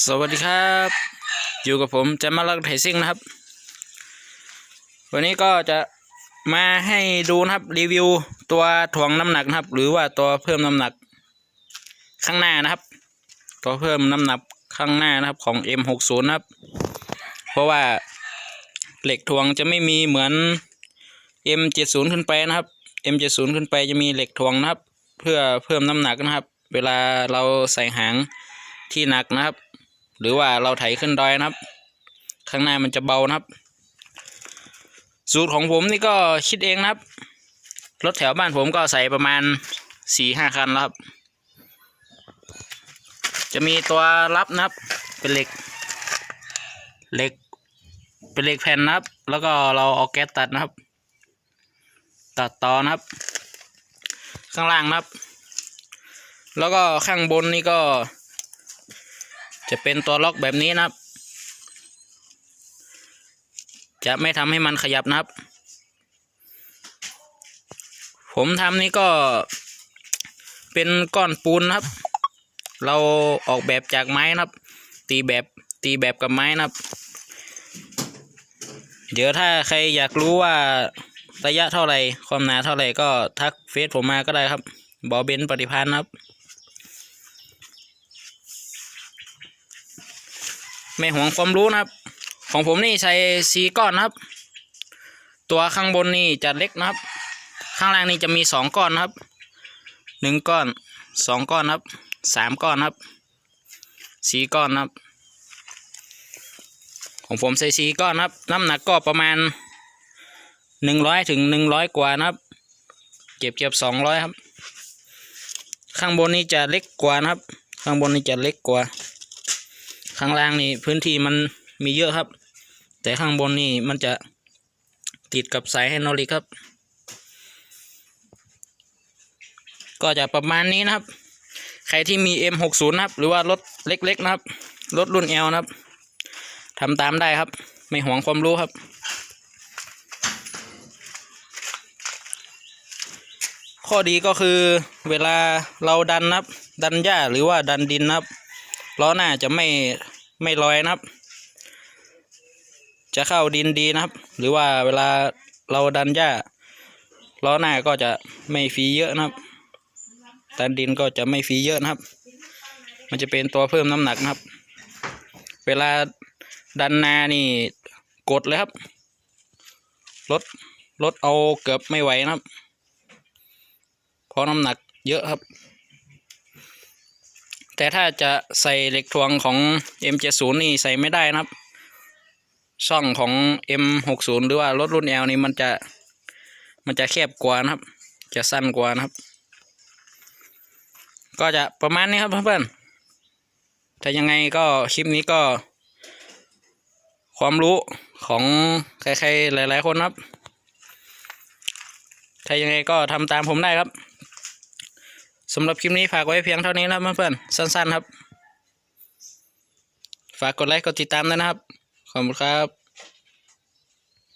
สวัสดีครับ อยู่กับผมแจะมาลักไถซิ่งนะครับ วันนี้ก็จะมาให้ดูนะครับรีวิวตัวถ่วงน้ำหนักนะครับ หรือว่าตัวเพิ่มน้ำหนัก ข้างหน้านะครับ ตัวเพิ่มน้ำหนักข้างหน้านะครับของ M60 นะครับ เพราะว่าเหล็กถ่วงจะไม่มีเหมือน M70 ขึ้นไปนะครับ M70 ขึ้นไปจะมีเหล็กถ่วงนะครับ เพื่อเพิ่มน้ำหนักนะครับ เวลาเราใส่หางที่หนักนะครับ หรือว่าเราไถขึ้นดอยนะครับ ข้างหน้ามันจะเบานะครับ สูตรของผมนี่ก็คิดเองนะครับ รถแถวบ้านผมก็ใส่ประมาณสี่ห้าคันแล้วครับ จะมีตัวรับนะครับเป็นเหล็กเหล็กเป็นเหล็กแผ่นนะครับ แล้วก็เราเอาแก๊สตัดนะครับ ตัดต่อนะครับ ข้างล่างนะครับ แล้วก็ข้างบนนี่ก็ จะเป็นตัวล็อกแบบนี้นะครับ จะไม่ทำให้มันขยับนะครับ ผมทำนี่ก็เป็นก้อนปูนนะครับ เราออกแบบจากไม้นะครับ ตีแบบตีแบบกับไม้นะครับ เดี๋ยวถ้าใครอยากรู้ว่าระยะเท่าไหร่ความหนาเท่าไหร่ก็ทักเฟซผมมาก็ได้ครับบอเบนปฏิพันธ์นะครับ ไม่ห่วงความรู้นะครับ ของผมนี่ใช้สีก้อนนะครับ ตัวข้างบนนี่จะเล็กนะครับ ข้างล่างนี่จะมีสองก้อนนะครับหนึ่งก้อนสองก้อนนะครับสามก้อนนะครับสีก้อนนะครับ ของผมใส่สีก้อนนะครับ น้ำหนักก็ประมาณหนึ่งร้อยถึงหนึ่งร้อยกว่านะครับ เก็บเก็บสองร้อยครับ ข้างบนนี่จะเล็กกว่านะครับ ข้างบนนี่จะเล็กกว่า ข้างล่างนี่พื้นที่มันมีเยอะครับ แต่ข้างบนนี่มันจะติดกับสายไฮดรอลิกครับ ก็จะประมาณนี้นะครับ ใครที่มี M60 นะครับ หรือว่ารถเล็กๆนะครับ รถรุ่น L นะครับทำตามได้ครับ ไม่หวงความรู้ครับข้อดีก็คือเวลาเราดันนะครับดันหญ้าหรือว่าดันดินนะครับล้อหน้าจะไม่ ไม่ลอยนะครับ จะเข้าดินดีนะครับ หรือว่าเวลาเราดันหญ้าล้อหน้าก็จะไม่ฟรีเยอะนะครับดันดินก็จะไม่ฟรีเยอะนะครับ มันจะเป็นตัวเพิ่มน้ำหนักนะครับ เวลาดันนานี่กดเลยครับรถรถเอาเกือบไม่ไหวนะครับ เพราะน้ำหนักเยอะครับ แต่ถ้าจะใส่เหล็กทวงของ M70 นี่ใส่ไม่ได้นะครับ ช่องของ M60 หรือว่ารถรุ่น L นี่มันจะมันจะแคบกว่านะครับ จะสั้นกว่านะครับ ก็จะประมาณนี้ครับเพื่อนๆถ้ายังไงก็คลิปนี้ก็ ความรู้ของใครๆหลาย ๆ คนครับ ถ้ายังไงก็ทำตามผมได้ครับ สำหรับคลิปนี้ฝากไว้เพียงเท่านี้นะเพื่อนๆสั้น ๆ ครับ ฝากกดไลค์กดติดตามด้วยนะครับ ขอบคุณครับ